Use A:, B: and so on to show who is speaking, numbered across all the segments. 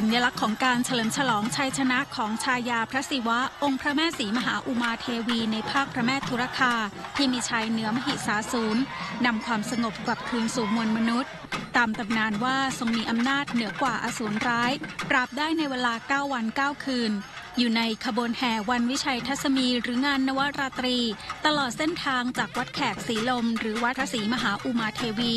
A: สัญลักษณ์ของการเฉลิมฉลองชัยชนะของชายาพระศิวะ องค์พระแม่ศรีมหาอุมาเทวีในภาคพระแม่ธุรคา ที่มีชัยเหนือมหิสาสูรนำความสงบกลับคืนสู่มวลมนุษย์ ตามตำนานว่าทรงมีอำนาจเหนือกว่าอสูรร้าย ปราบได้ในเวลา 9 วัน 9 คืน อยู่ในขบวนแห่วันวิชัยทัศมีหรืองานนวราตรี ตลอดเส้นทางจากวัดแขกศรีลม หรือวัดพระศรีมหาอุมาเทวี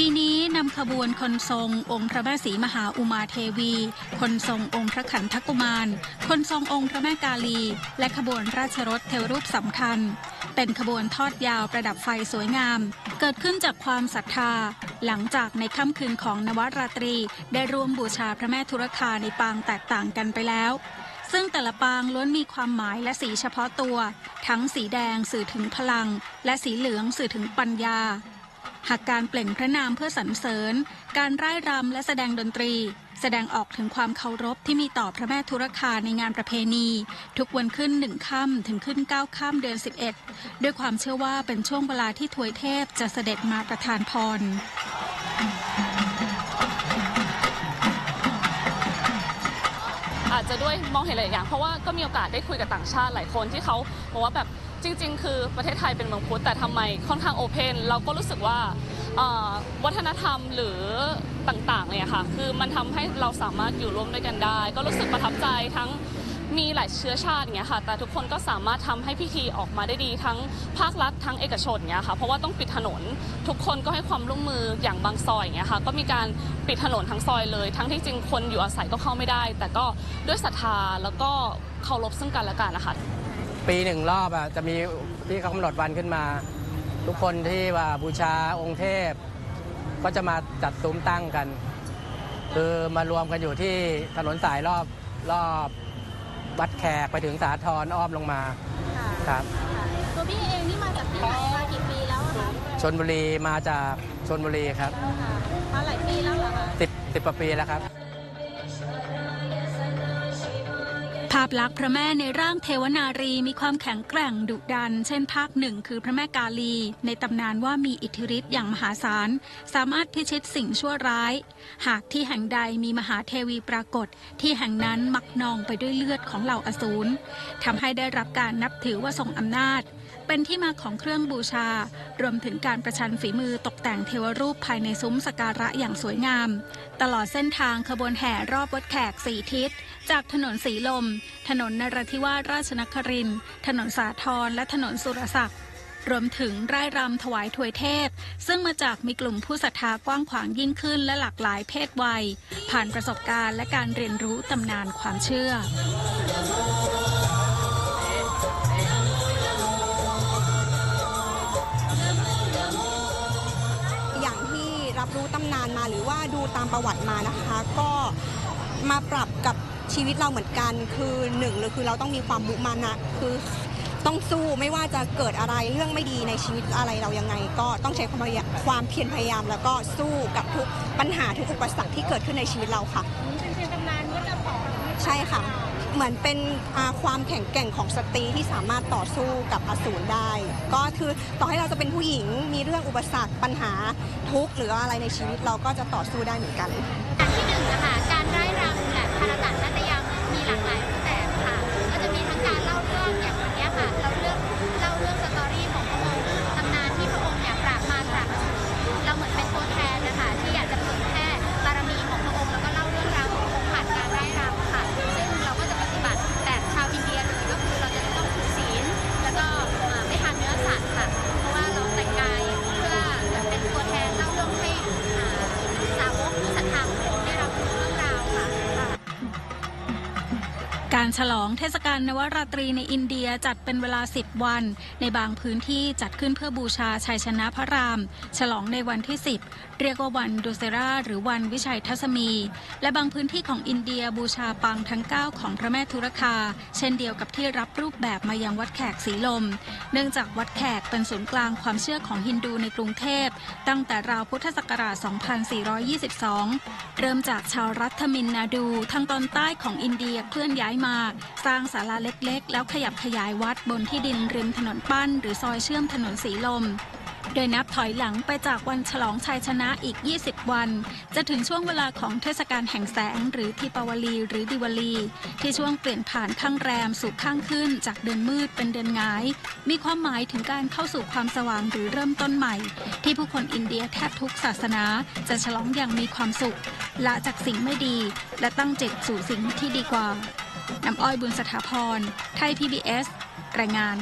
A: ปีนี้นำขบวนคนทรงองค์พระแม่ศรีมหาอุมาเทวี คนทรงองค์พระขันธกุมาร คนทรงองค์พระแม่กาลี และขบวนราชรถเทวรูปสำคัญ เป็นขบวนทอดยาวประดับไฟสวยงาม เกิดขึ้นจากความศรัทธา หลังจากในค่ำคืนของนวราตรี ได้ร่วมบูชาพระแม่ธุรคาในปางแตกต่างกันไปแล้วซึ่งแต่ละปางล้วนมีความหมายและสีเฉพาะตัว ทั้งสีแดงสื่อถึงพลัง และสีเหลืองสื่อถึงปัญญา หากการเปล่งพระนามเพื่อสรรเสริญ การร่ายรำและแสดงดนตรี แสดงออกถึงความเคารพที่มีต่อพระแม่ธุรคาในงานประเพณี ทุกวันขึ้นหนึ่งค่ำถึงขึ้นเก้าค่ำเดือน 11 ด้วยความเชื่อว่าเป็นช่วงเวลาที่ถวยเทพจะเสด็จมาประทานพร
B: จจะด้วยมองเห็นหลายอย่าง เพราะว่าก็มีโอกาสได้คุยกับต่างชาติหลายคนที่เขาบอกว่าแบบจริง ๆ คือประเทศไทยเป็นเมืองพุทธแต่ทำไมค่อนข้างโอเพนเราก็รู้สึกว่าวัฒนธรรมหรือต่างๆเนี่ยค่ะคือมันทำให้เราสามารถอยู่ร่วมด้วยกันได้ ก็รู้สึกประทับใจทั้ง มีหลายเชื้อชาติอย่างเงี้ยค่ะ แต่ทุกคนก็สามารถทำให้พิธีออกมาได้ดีทั้งภาครัฐทั้งเอกชนเงี้ยค่ะ เพราะว่าต้องปิดถนน ทุกคนก็ให้ความร่วมมืออย่างบางซอยอย่างเงี้ยค่ะ ก็มีการปิดถนนทั้งซอยเลย ทั้งที่จริงคนอยู่อาศัยก็เข้าไม่ได้ แต่ก็ด้วยศรัทธาแล้วก็เคารพซึ่งกันและกันนะคะ
C: ปีหนึ่งรอบอะจะมีที่เขากำหนดวันขึ้นมา ทุกคนที่ว่าบูชาองค์เทพ ก็จะมาจัดซุ้มตั้งกัน คือมารวมกันอยู่ที่ถนนสายรอบรอบ วัดแขกไปถึงสาทรอ้อมลงมา
D: ค่ะ
C: ครับ
D: ค่ะตัวพี่เองนี่มาจากที่ไหนมากี่ปีแล้วอะคะ
C: ชนบุรีมาจากชนบุรีครับ
D: ค่ะมาหลายปีแล้วเหรอคะ
C: สิบสิบกว่าปีแล้วครับ
A: ภาพลักษณ์พระแม่ในร่างเทวนารีมีความแข็งแกร่งดุดัน เช่นภาคหนึ่งคือพระแม่กาลี ในตำนานว่ามีอิทธิฤทธิ์อย่างมหาศาล สามารถพิชิตสิ่งชั่วร้าย หากที่แห่งใดมีมหาเทวีปรากฏ ที่แห่งนั้นมักนองไปด้วยเลือดของเหล่าอสูรทำให้ได้รับการนับถือว่าทรงอำนาจ เป็นที่มาของเครื่องบูชา รวมถึงการประชันฝีมือตกแต่งเทวรูปภายในซุ้มสการะอย่างสวยงาม ตลอดเส้นทางขบวนแห่รอบวัดแขกสี่ทิศ จากถนนสีลม ถนนนราธิวาสราชนครินทร์ถนนสาทรและถนนสุรศักดิ์รวมถึงร่ายรำถวายถวยเทพ ซึ่งมาจากมีกลุ่มผู้ศรัทธากว้างขวางยิ่งขึ้นและหลากหลายเพศวัย ผ่านประสบการณ์และการเรียนรู้ตำนานความเชื่อำ
E: นานมาหรือว่าดูตามประวัติมานะคะ ก็มาปรับกับชีวิตเราเหมือนกันคือหนึ่งเลยคือเราต้องมีความมุมานะคือต้องสู้ไม่ว่าจะเกิดอะไรเรื่องไม่ดีในชีวิตอะไรเรายังไง ก็ต้องใช้ความพยายามความเพียรพยายาม แล้วก็สู้กับทุกปัญหาทุกอุปสรรคที่เกิดขึ้นในชีวิตเราค่ะ
D: เป็นเพียงตำนานว่าจะสอน
E: ใช่ค่ะ เหมือนเป็นความแข็งแกร่งของสตรีที่สามารถต่อสู้กับอสูรได้ ก็คือต่อให้เราจะเป็นผู้หญิงมีเรื่องอุปสรรคปัญหาทุกข์หรืออะไรในชีวิตเราก็จะต่อสู้ได้เหมือนกัน
F: อันที่หนึ่งนะคะ การ
A: ฉลองเทศกาลนวราตรีในอินเดียจัดเป็นเวลา 10 วัน ในบางพื้นที่จัดขึ้นเพื่อบูชาชัยชนะพระราม ฉลองในวันที่ 10 เรียกว่าวันดูเซราหรือวันวิชัยทัศมี และบางพื้นที่ของอินเดียบูชาปางทั้ง 9 ของพระแม่ธุรคา เช่นเดียวกับที่รับรูปแบบมายังวัดแขกสีลม เนื่องจากวัดแขกเป็นศูนย์กลางความเชื่อของฮินดูในกรุงเทพ ตั้งแต่ราวพุทธศักราช 2422 เริ่มจากชาวรัฐมินนาดูทางตอนใต้ของอินเดียเคลื่อนย้ายมาสร้างศาลาเล็กๆ แล้วขยับขยายวัดบนที่ดินริมถนนปั้น หรือซอยเชื่อมถนนสีลม โดยนับถอยหลังไปจากวันฉลองชัยชนะอีก 20 วัน จะถึงช่วงเวลาของเทศกาลแห่งแสง หรือทิปาวลี หรือดิวาลี ที่ช่วงเปลี่ยนผ่านข้างแรมสู่ข้างขึ้น จากเดือนมืดเป็นเดือนงาย มีความหมายถึงการเข้าสู่ความสว่างหรือเริ่มต้นใหม่ ที่ผู้คนอินเดียแทบทุกศาสนา จะฉลองอย่างมีความสุขละจากสิ่งไม่ดี และตั้งจิตสู่สิ่งที่ดีกว่า น้ำอ้อยบุญสถาพร ไทย PBS รายงาน